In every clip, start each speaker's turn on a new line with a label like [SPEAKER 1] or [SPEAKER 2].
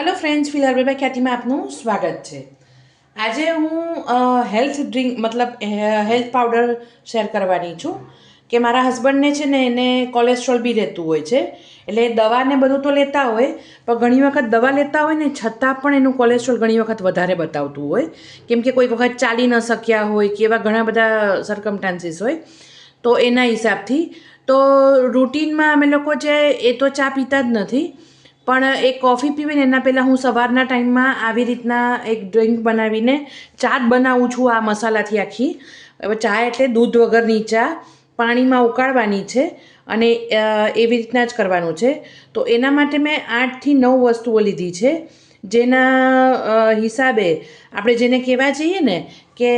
[SPEAKER 1] Hello friends fill હર્બલભાઈ ખ્યાતિમાં આપનું સ્વાગત છે. આજે હું હેલ્થ ડ્રિંક મતલબ હેલ્થ પાવડર શેર કરવાની છું કે મારા હસબન્ડને છે ને એને કોલેસ્ટ્રોલ બી રહેતું હોય છે. એટલે દવાને બધું તો લેતા હોય, પણ ઘણી વખત દવા લેતા હોય ને છતાં પણ એનું કોલેસ્ટ્રોલ ઘણી વખત વધારે બતાવતું હોય. કેમ કે કોઈ વખત ચાલી ન શક્યા હોય કે એવા ઘણા બધા સરકમટાન્સીસ હોય, તો એના હિસાબથી. તો રૂટીનમાં અમે લોકો જે, એ તો ચા પીતા જ નથી. પણ એ કોફી પીવીને એના પહેલાં હું સવારના ટાઈમમાં આવી રીતના એક ડ્રિંક બનાવીને ચાટ બનાવું છું આ મસાલાથી આખી. હવે ચા એટલે દૂધ વગરની ચા પાણીમાં ઉકાળવાની છે અને એવી રીતના જ કરવાનું છે. તો એના માટે મેં આઠથી નવ વસ્તુઓ લીધી છે. જેના હિસાબે આપણે જેને કહેવા જઈએ ને કે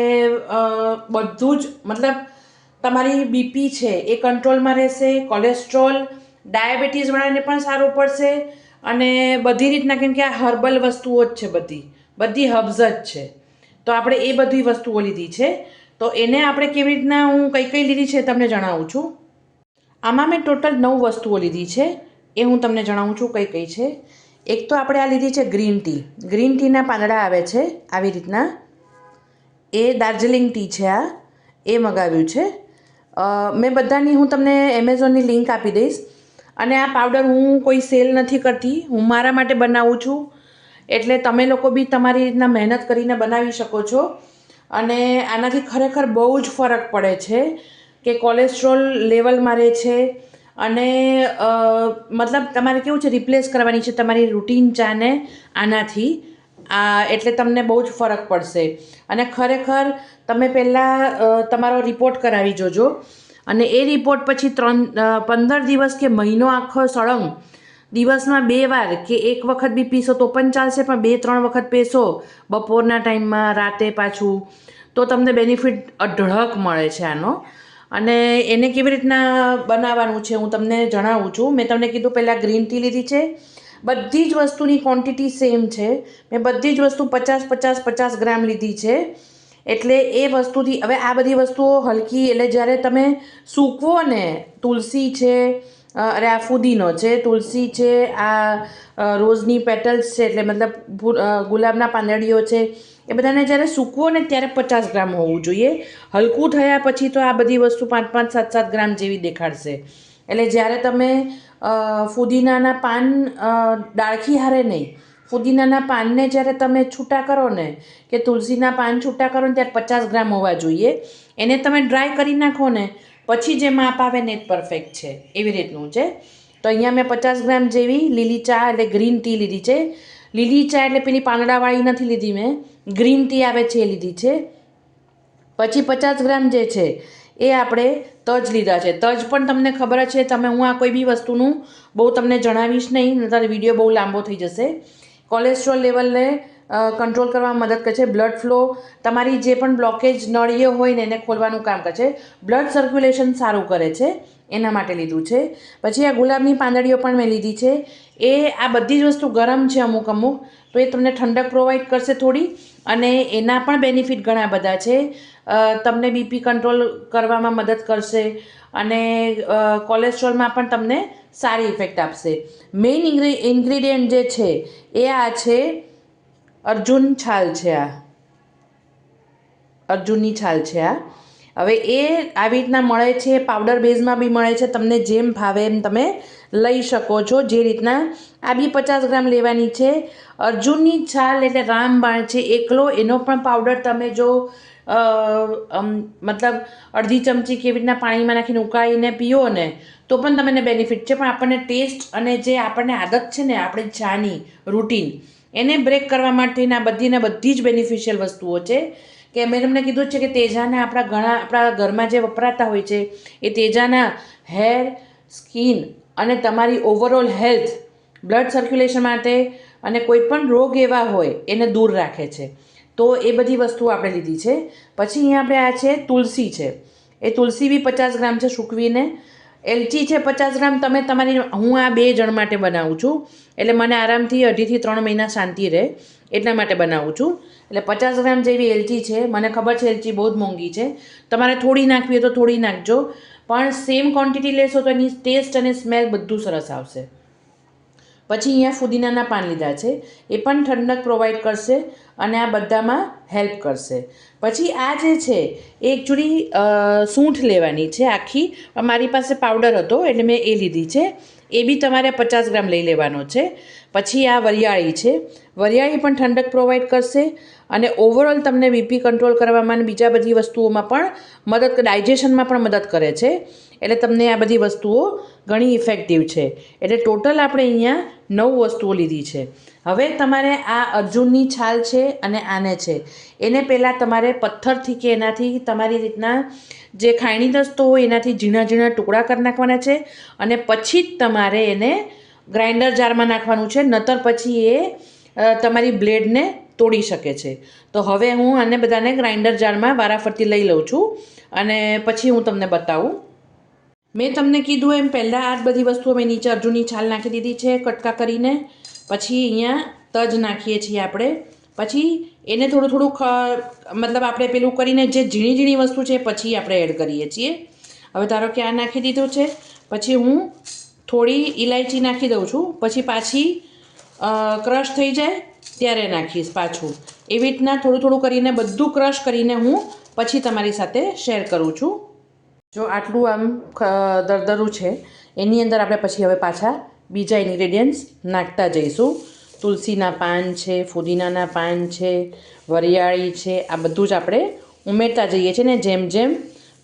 [SPEAKER 1] બધું જ મતલબ તમારી બીપી છે એ કંટ્રોલમાં રહેશે કોલેસ્ટ્રોલ ડાયાબિટીસવાળાને પણ સારું પડશે અને બધી રીતના કેમ કે આ હર્બલ વસ્તુઓ જ છે બધી. બધી હર્બ્સ જ છે. તો આપણે એ બધી વસ્તુઓ લીધી છે. તો એને આપણે કેવી રીતના હું કઈ કઈ લીધી છે તમને જણાવું છું. આમાં મેં ટોટલ નવ વસ્તુઓ લીધી છે. એ હું તમને જણાવું છું કઈ કઈ છે. એક તો આપણે આ લીધી છે ગ્રીન ટી. ગ્રીન ટીના પાંદડા આવે છે આવી રીતના. એ દાર્જિલિંગ ટી છે આ. એ મગાવ્યું છે. મેં બધાની હું તમને એમેઝોનની લિંક આપી દઈશ. અને આ પાવડર હું કોઈ સેલ નથી કરતી. હું મારા માટે બનાવું છું. એટલે તમે લોકો બી તમારી રીતના મહેનત કરીને બનાવી શકો છો. અને આનાથી ખરેખર બહુ જ ફરક પડે છે કે કોલેસ્ટ્રોલ લેવલ મારે છે. અને મતલબ તમારે કેવું છે રિપ્લેસ કરવાની છે તમારી રૂટીન ચાને આનાથી. આ, એટલે તમને બહુ જ ફરક પડશે. અને ખરેખર તમે પહેલાં તમારો રિપોર્ટ કરાવી જોજો. અને એ રિપોર્ટ પછી ત્રણ પંદર દિવસ કે મહિનો આખો સળંગ. દિવસમાં બે વાર કે એક વખત બી પીશો તો પણ ચાલશે, પણ બે, ત્રણ વખત પીશો બપોરના ટાઈમમાં, રાતે પાછું, તો તમને બેનિફિટ અઢળક મળે છે આનો. અને એને કેવી રીતના બનાવવાનું છે હું તમને જણાવું છું. મેં તમને કીધું પહેલાં ગ્રીન ટી લીધી છે. બધી જ વસ્તુની ક્વોન્ટિટી સેમ છે. મેં બધી જ વસ્તુ પચાસ પચાસ પચાસ ગ્રામ લીધી છે. એટલે એ વસ્તુથી હવે આ બધી વસ્તુઓ હલકી, એટલે જ્યારે તમે સૂકવો ને, તુલસી છે અરે આ ફુદીનો છે, તુલસી છે, આ રોઝની પેટલ્સ છે, એટલે મતલબ ગુલાબના પાંદડીઓ છે, એ બધાને જ્યારે સૂકવો ને ત્યારે પચાસ ગ્રામ હોવું જોઈએ. હલકું થયા પછી તો આ બધી વસ્તુ પાંચ પાંચ, સાત સાત ગ્રામ જેવી દેખાડશે. એટલે જ્યારે તમે ફુદીનાના પાન ડાળખી હારે નહીં ફુદીનાના પાનને જ્યારે તમે છૂટા કરો ને, કે તુલસીના પાન છૂટા કરો ને, ત્યારે પચાસ ગ્રામ હોવા જોઈએ. એને તમે ડ્રાય કરી નાખો ને, પછી જે માપ આવે ને એ પરફેક્ટ છે, એવી રીતનું છે. તો અહીંયા મેં પચાસ ગ્રામ જેવી લીલી ચા એટલે ગ્રીન ટી લીધી છે. લીલી ચા એટલે પેલી પાંદડાવાળી નથી લીધી મેં. ગ્રીન ટી આવે છે એ લીધી છે. પછી પચાસ ગ્રામ જે છે, એ આપણે તજ લીધા છે. તજ પણ તમને ખબર છે, તમે હું આ કોઈ બી વસ્તુનું બહુ તમને જણાવીશ નહીં, નહીંતર વીડિયો બહુ લાંબો થઈ જશે. કોલેસ્ટ્રોલ લેવલને કંટ્રોલ કરવામાં મદદ કરે છે. બ્લડ ફ્લો તમારી જે પણ બ્લોકેજ નળીઓ હોય ને એને ખોલવાનું કામ કરે છે. બ્લડ સર્ક્યુલેશન સારું કરે છે, એના માટે લીધું છે. પછી આ ગુલાબની પાંદડીઓ પણ મેં લીધી છે. એ આ બધી જ વસ્તુ ગરમ છે અમુક અમુક, તો એ તમને ઠંડક પ્રોવાઈડ કરશે થોડી, અને એના પણ બેનિફિટ ઘણા બધા છે. તમને બીપી કંટ્રોલ કરવામાં મદદ કરશે, અને કોલેસ્ટ્રોલમાં પણ તમને સારી ઇફેક્ટ આપશે. મેઇન ઇન્ગ્રીડિયન્ટ જે છે, એ આ છે, અર્જુન છાલ છે આ. અર્જુનની છાલ છે આ. હવે એ આવી રીતના મળે છે પાવડર બેઝમાં બી મળે છે, તમને જેમ ભાવે એમ તમે લઈ શકો છો, જે રીતના આ બી પચાસ ગ્રામ લેવાની છે. અર્જુનની છાલ એટલે રામબાણ છે, એકલો એનો પણ પાવડર તમે જો મતલબ અડધી ચમચી કેવી રીતના પાણીમાં નાખીને ઉકાળીને પીઓ ને, તો પણ તમને બેનિફિટ છે. પણ આપણને ટેસ્ટ અને જે આપણને આદત છે ને, આપણે ચાની રૂટીન એને બ્રેક કરવા માટેના બધીને બધી જ બેનિફિશિયલ વસ્તુઓ છે. કે મેં તમને કીધું છે કે તેજાના આપણા ઘણા, આપણા ઘરમાં જે વપરાતા હોય છે, એ તેજાના હેર સ્કિન અને તમારી ઓવરઓલ હેલ્થ બ્લડ સર્ક્યુલેશન માટે અને કોઈ પણ રોગ એવા હોય, એને દૂર રાખે છે. તો એ બધી વસ્તુઓ આપણે લીધી છે. પછી અહીંયા આપણે આ છે, તુલસી છે. એ તુલસી બી પચાસ ગ્રામ છે સૂકવીને. એલચી છે પચાસ ગ્રામ, તમે તમારી, હું આ બે જણ માટે બનાવું છું. એટલે મને આરામથી અઢીથી ત્રણ મહિના શાંતિ રહે એટલા માટે બનાવું છું. એટલે પચાસ ગ્રામ જેવી એલચી છે, મને ખબર છે એલચી બહુ જ મોંઘી છે. તમારે થોડી નાખવી હોય તો થોડી નાખજો. પણ સેમ ક્વોન્ટિટી લેશો તો એની ટેસ્ટ અને સ્મેલ બધું સરસ આવશે. પછી અહીંયા ફુદીનાના પાન લીધા છે. એ પણ ઠંડક પ્રોવાઈડ કરશે અને આ બધામાં હેલ્પ કરશે. પછી આ જે છે, એ એકચુલી સૂંઠ લેવાની છે આખી. મારી પાસે પાવડર હતો એટલે મેં એ લીધી છે. એ બી તમારે પચાસ ગ્રામ લઈ લેવાનો છે. પછી આ વરિયાળી છે. વરિયાળી પણ ઠંડક પ્રોવાઈડ કરશે. અને ઓવરઓલ તમને બીપી કંટ્રોલ કરવામાં અને બીજા બધી વસ્તુઓમાં પણ મદદ ડાયજેશનમાં પણ મદદ કરે છે. એટલે તમને આ બધી વસ્તુઓ ઘણી ઇફેક્ટિવ છે. એટલે ટોટલ આપણે અહીંયા નવ વસ્તુઓ લીધી છે. હવે તમારે આ અર્જુનની છાલ છે અને આને છે. એને પહેલાં તમારે પથ્થરથી કે એનાથી તમારી રીતના જે ખાયણી દસ્તો હોય એનાથી ઝીણા ઝીણા ટુકડા કરી નાખવાના છે અને પછી જ તમારે એને ગ્રાઇન્ડર જારમાં નાખવાનું છે. નતર પછી એ તમારી બ્લેડને તોડી શકે છે. તો હવે હું આને બધાને ગ્રાઇન્ડર જારમાં વારાફરતી લઈ લઉં છું અને પછી હું તમને બતાવું. મેં તમને કીધું એમ પહેલાં આ બધી વસ્તુઓ મેં નીચે અર્જુનની છાલ નાખી દીધી છે કટકા કરીને. પછી અહીંયા તજ નાખીએ છીએ આપણે. પછી એને થોડું થોડું મતલબ આપણે પેલું કરીને જે ઝીણી ઝીણી વસ્તુ છે પછી આપણે એડ કરીએ છીએ. હવે ધારો કે આ નાખી દીધું છે. પછી હું થોડી ઇલાયચી નાખી દઉં છું. પછી પાછી ક્રશ થઈ જાય, ત્યારે નાખીશ પાછું. એવી રીતના થોડું થોડું કરીને, બધું ક્રશ કરીને હું પછી તમારી સાથે શેર કરું છું. જો આટલું આમ દરદરું છે, એની અંદર આપણે પછી હવે પાછા બીજા ઇન્ગ્રેડિયન્ટ્સ નાખતા જઈશું. તુલસીના પાન છે, ફુદીનાના પાન છે, વરિયાળી છે, આ બધું જ આપણે ઉમેરતા જઈએ છીએ ને જેમ જેમ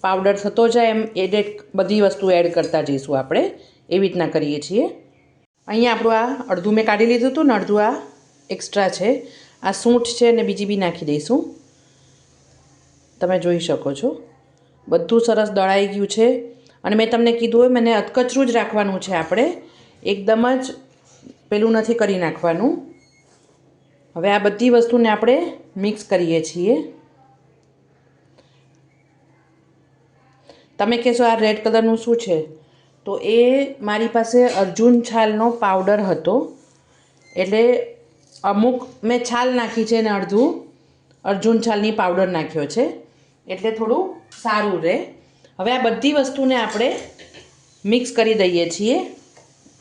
[SPEAKER 1] પાવડર થતો જાય, એમ એડેડ બધી વસ્તુ એડ કરતા જઈશું આપણે. એવી રીતના કરીએ છીએ. અહીંયા આપણું આ અડધું મેં કાઢી લીધું હતું ને અડધું આ એક્સ્ટ્રા છે. આ સૂંઠ છે ને બીજી બી નાખી દઈશું. તમે જોઈ શકો છો. બધું સરસ દળાઈ ગયું છે. અને મેં તમને કીધું હોય મને અધકચરું જ રાખવાનું છે આપણે. એકદમ જ પેલું નથી કરી નાખવાનું. હવે આ બધી વસ્તુને આપણે મિક્સ કરીએ છીએ. તમે કહેશો આ રેડ કલરનું શું છે? તો એ મારી પાસે અર્જુન છાલનો પાવડર હતો. એટલે અમુક મેં છાલ નાખી છે ને અડધું. અર્જુન છાલની પાવડર નાખ્યો છે. એટલે થોડું સારું રહે. હવે આ બધી વસ્તુને આપણે મિક્સ કરી દઈએ છીએ.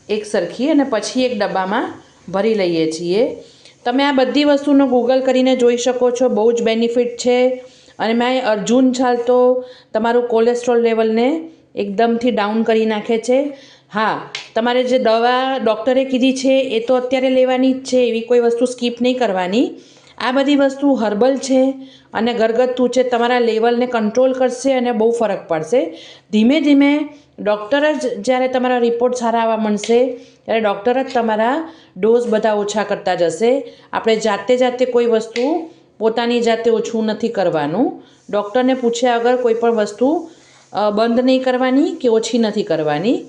[SPEAKER 1] એક સરખી અને પછી એક ડબ્બામાં ભરી લઈએ છીએ. તમે આ બધી વસ્તુનો ગૂગલ કરીને જોઈ શકો છો. બહુ જ બેનિફિટ છે. અને મેં અર્જુન છાલ તો તમારું કોલેસ્ટ્રોલ લેવલને એકદમથી ડાઉન કરી નાખે છે. હા, તમારે જે દવા ડૉક્ટરે કીધી છે, એ તો અત્યારે લેવાની જ છે, એવી કોઈ વસ્તુ સ્કીપ નહીં કરવાની. આ બધી વસ્તુ હર્બલ છે અને ઘરગથ્થુ છે, તમારા લેવલને કંટ્રોલ કરશે અને બહુ ફરક પડશે. ધીમે ધીમે ડૉક્ટર જ જ્યારે તમારા રિપોર્ટ સારા આવવા મળશે ત્યારે ડૉક્ટર જ તમારા ડોઝ બધા ઓછા કરતા જશે. આપણે જાતે જાતે કોઈ વસ્તુ પોતાની જાતે ઓછું નથી કરવાનું. ડૉક્ટરને પૂછ્યા વગર કોઈ પણ વસ્તુ બંધ નહીં કરવાની કે ઓછી નથી કરવાની?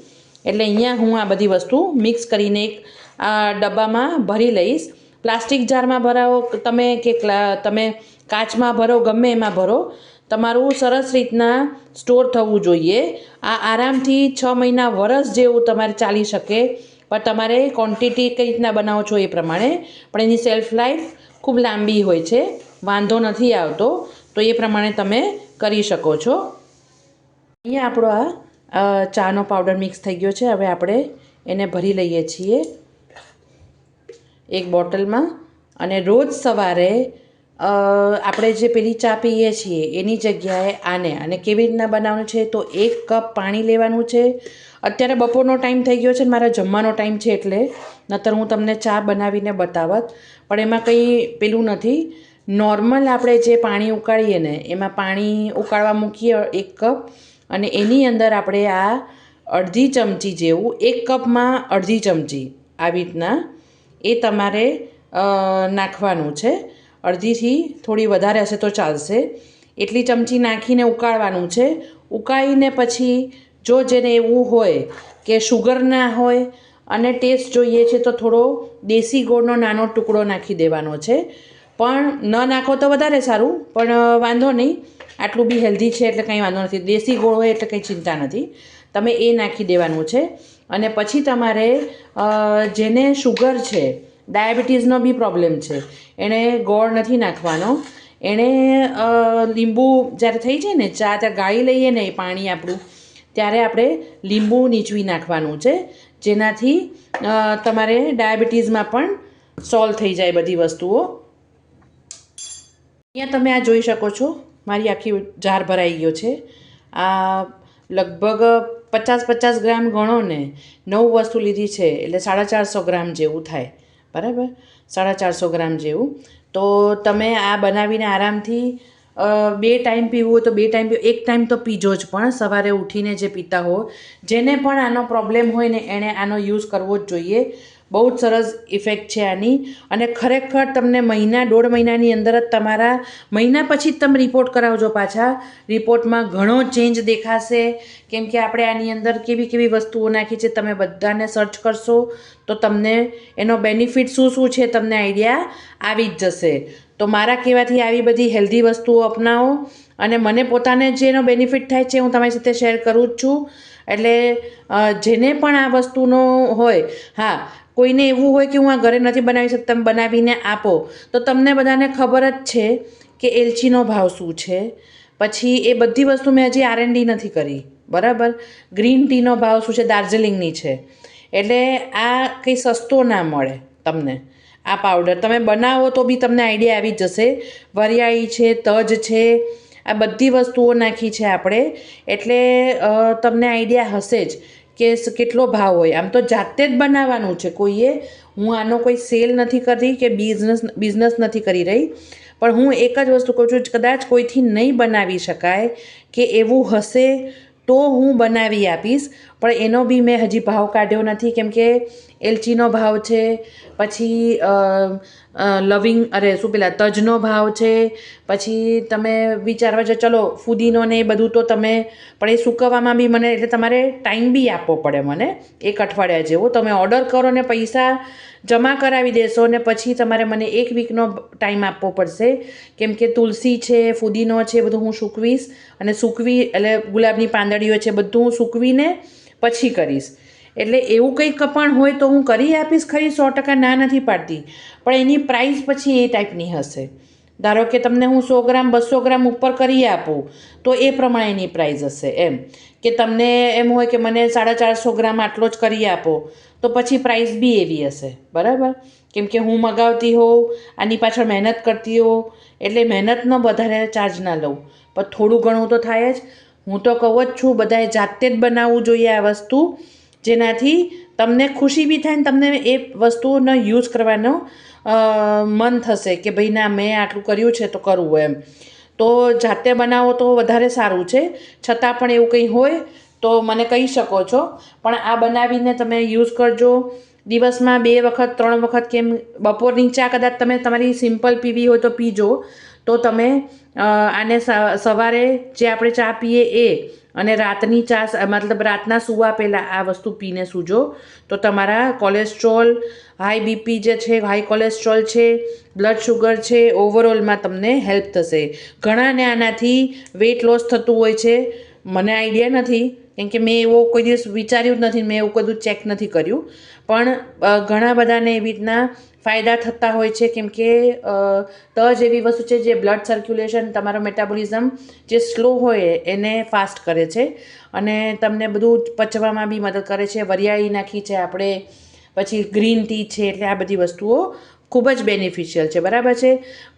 [SPEAKER 1] એટલે અહીંયા હું આ બધી વસ્તુ મિક્સ કરીને એક ડબ્બામાં ભરી લઈશ. પ્લાસ્ટિક જારમાં ભરાવો, તમે કે તમે કાચમાં ભરો, ગમે એમાં ભરો. તમારું સરસ રીતના સ્ટોર થવું જોઈએ. આ આરામથી છ મહિના વરસ જેવું તમારે ચાલી શકે. પણ તમારે ક્વોન્ટિટી કઈ રીતના બનાવો છો એ પ્રમાણે. પણ એની સેલ્ફ લાઈફ ખૂબ લાંબી હોય છે. વાંધો નથી આવતો. તો એ પ્રમાણે તમે કરી શકો છો. અહીંયા આપણો આ ચાનો પાવડર મિક્સ થઈ ગયો છે. હવે આપણે એને ભરી લઈએ છીએ એક બોટલમાં. અને રોજ સવારે આપણે જે પેલી ચા પીએ છીએ, એની જગ્યાએ આને. અને કેવી રીતના બનાવવાનું છે તો એક કપ પાણી લેવાનું છે. અત્યારે બપોરનો ટાઈમ થઈ ગયો છે મારા જમવાનો ટાઈમ છે એટલે નતર હું તમને ચા બનાવીને બતાવત. પણ એમાં કંઈ પેલું નથી. નોર્મલ આપણે જે પાણી ઉકાળીએ ને, એમાં પાણી ઉકાળવા મૂકીએ એક કપ. અને એની અંદર આપણે આ અડધી ચમચી જેવું, એક કપમાં અડધી ચમચી આવી રીતના એ તમારે નાખવાનું છે. અડધીથી થોડી વધારે હશે તો ચાલશે. એટલી ચમચી નાખીને ઉકાળવાનું છે. ઉકાળીને પછી જો જેને એવું હોય કે શુગર ના હોય અને ટેસ્ટ જોઈએ છે તો થોડો દેશી ગોળનો નાનો ટુકડો નાખી દેવાનો છે. પણ ન નાખો તો વધારે સારું, પણ વાંધો નહીં. આટલું બી હેલ્ધી છે એટલે કંઈ વાંધો નથી. દેશી ગોળ હોય એટલે કંઈ ચિંતા નથી. તમે એ નાખી દેવાનું છે. અને પછી તમારે જેને શુગર છે ડાયાબિટીસનો બી પ્રોબ્લેમ છે, એણે ગોળ નથી નાખવાનો. એણે લીંબુ જ્યારે થઈ જાય ને, ચા ત્યાં ગાળી લઈએ ને એ પાણી આપણું, ત્યારે આપણે લીંબુ નીચવી નાખવાનું છે. જેનાથી તમારે ડાયાબિટીસમાં પણ સોલ્વ થઈ જાય બધી વસ્તુઓ. અહીંયા તમે આ જોઈ શકો છો. મારી આખી જાર ભરાઈ ગયો છે. આ લગભગ પચાસ પચાસ ગ્રામ ગણો ને નવ વસ્તુ લીધી છે, એટલે સાડા ચારસો ગ્રામ જેવું થાય. બરાબર? સાડા ચારસો ગ્રામ જેવું. તો તમે આ બનાવીને આરામથી બે ટાઈમ પીવું હોય તો બે ટાઈમ પીવું, એક ટાઈમ તો પીજો જ પણ સવારે ઉઠીને જે પીતા હો, જેને પણ આનો પ્રોબ્લેમ હોય ને એણે આનો યુઝ કરવો જ જોઈએ. બહુ જ સરસ ઇફેક્ટ છે આની. અને ખરેખર તમને મહિના, દોઢ મહિનાની અંદર જ તમારા મહિના પછી જ તમે રિપોર્ટ કરાવજો પાછા. રિપોર્ટમાં ઘણો ચેન્જ દેખાશે. કેમ કે આપણે આની અંદર કેવી કેવી વસ્તુઓ નાખી છે તમે બધાને સર્ચ કરશો તો તમને એનો બેનિફિટ શું શું છે તમને આઈડિયા આવી જ જશે. તો મારા કહેવાથી આવી બધી હેલ્ધી વસ્તુઓ અપનાવો અને મને પોતાને જેનો બેનિફિટ થાય છે હું તમારી સાથે શેર કરું જ છું. એટલે જેને પણ આ વસ્તુનો હોય, હા કોઈને એવું હોય કે હું આ ઘરે નથી બનાવી શકતા, તમે બનાવીને આપો. તો તમને બધાને ખબર જ છે કે એલચીનો ભાવ શું છે. પછી એ બધી વસ્તુ મેં હજી આર નથી કરી. બરાબર? ગ્રીન ટીનો ભાવ શું છે? દાર્જિલિંગની છે. એટલે આ કંઈ સસ્તો ના મળે તમને, આ પાવડર તમે બનાવો તો બી તમને આઈડિયા આવી જશે. વરિયાળી છે, તજ છે, આ બધી વસ્તુઓ નાખી છે આપણે. એટલે તમને આઈડિયા હશે જ કે કેટલો ભાવ હોય. આમ તો જાતે જ બનાવવાનું છે કોઈએ. હું આનો કોઈ સેલ નથી કરતી કે બિઝનેસ બિઝનેસ નથી કરી રહી. પણ હું એક જ વસ્તુ કહું છું, કદાચ કોઈથી નહીં બનાવી શકાય કે એવું હશે તો હું બનાવી આપીશ. પણ એનો બી મેં હજી ભાવ કાઢ્યો નથી, કેમ કે એલચીનો ભાવ છે, પછી લવિંગ, અરે શું પેલા, તજનો ભાવ છે, પછી તમે વિચારવા જો ચલો, ફુદીનો ને એ બધું તો તમે, પણ એ સૂકવવામાં બી મને, એટલે તમારે ટાઈમ બી આપવો પડે મને, એક અઠવાડિયા જેવો. તમે ઓર્ડર કરો ને પૈસા જમા કરાવી દેશો ને પછી તમારે મને એક વીકનો ટાઈમ આપવો પડશે. કેમ કે તુલસી છે, ફુદીનો છે, બધું હું સૂકવીશ, અને સૂકવી, એટલે ગુલાબની પાંદડીઓ છે, બધું હું સૂકવીને પછી કરીશ. એટલે એવું કંઈક પણ હોય તો હું કરી આપીશ, ખરી સો ટકા ના નથી પાડતી. પણ એની પ્રાઇસ પછી એ ટાઈપની હશે. ધારો કે તમને હું સો ગ્રામ, બસો ગ્રામ ઉપર કરી આપું, તો એ પ્રમાણે એની પ્રાઇસ હશે એમ. કે તમને એમ હોય કે મને સાડા ચારસો ગ્રામ આટલો જ કરી આપો, તો પછી પ્રાઇસ બી એવી હશે. બરાબર? કેમ કે હું મગાવતી હોઉં, આની પાછળ મહેનત કરતી હોઉં, એટલે મહેનતનો વધારે ચાર્જ ના લઉં. પણ થોડું ઘણું તો થાય જ હું તો કહું જ છું, બધાએ જાતે જ બનાવવું જોઈએ આ વસ્તુ. જેનાથી તમને ખુશી બી થાય ને તમને એ વસ્તુનો યુઝ કરવાનો મન થશે કે ભાઈ ના, મેં આટલું કર્યું છે તો કરવું એમ. તો જાતે બનાવો તો વધારે સારું છે. છતાં પણ એવું કંઈ હોય તો મને કહી શકો છો. પણ આ બનાવીને તમે યુઝ કરજો. દિવસમાં બે વખત, ત્રણ વખત કેમ બપોરની ચા કદાચ તમે તમારી સિમ્પલ પીવી હોય તો પીજો. તો તમે આને સવારે જે આપણે ચા પીએ એ અને રાતની ચા મતલબ રાતના સૂવા પહેલાં આ વસ્તુ પીને સૂજો. તો તમારા કોલેસ્ટ્રોલ, હાઈ બીપી જે છે, હાઈ કોલેસ્ટ્રોલ છે, બ્લડ શુગર છે, ઓવરઓલમાં તમને હેલ્પ થશે. ઘણાને આનાથી વેઇટ લોસ થતું હોય છે. મને આઈડિયા નથી કેમ કે મેં એવો કોઈ દિવસ વિચાર્યું જ નથી, મેં એવું બધું ચેક નથી કર્યું. પણ ઘણા બધાને એવી રીતના ફાયદા થતા હોય છે, કેમ કે તજ એવી વસ્તુ છે જે બ્લડ સર્ક્યુલેશન તમારો મેટાબોલિઝમ જે સ્લો હોય એને ફાસ્ટ કરે છે. અને તમને બધું પચવામાં બી મદદ કરે છે. વરિયાળી નાખી છે આપણે, પછી ગ્રીન ટી છે, એટલે આ બધી વસ્તુઓ. ખૂબ જ બેનિફિશિયલ છે, બરાબર છે?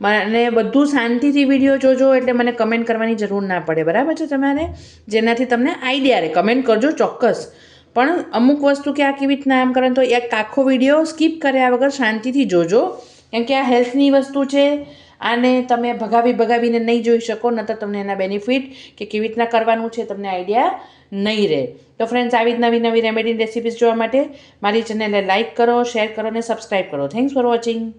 [SPEAKER 1] અને બધું શાંતિથી વીડિયો જોજો, એટલે મને કમેન્ટ કરવાની જરૂર ના પડે, બરાબર છે તમારે? જેનાથી તમને આઈડિયા રહે. કમેન્ટ કરજો ચોક્કસ. પણ અમુક વસ્તુ કે આ કેવી રીતના આમ કરે તો એક આખો વીડિયો સ્કીપ કર્યા વગર શાંતિથી જોજો. કેમ કે આ હેલ્થની વસ્તુ છે, આને તમે ભગાવી ભગાવીને નહીં જોઈ શકો, નતર તમને એના બેનિફિટ કે કેવી રીતના કરવાનું છે, તમને આઈડિયા નહીં રહે. તો ફ્રેન્ડ્સ આવી જ નવી નવી રેમેડી રેસિપીઝ જોવા માટે મારી ચેનલને લાઇક કરો શેર કરો અને સબસ્ક્રાઈબ કરો. Thanks for watching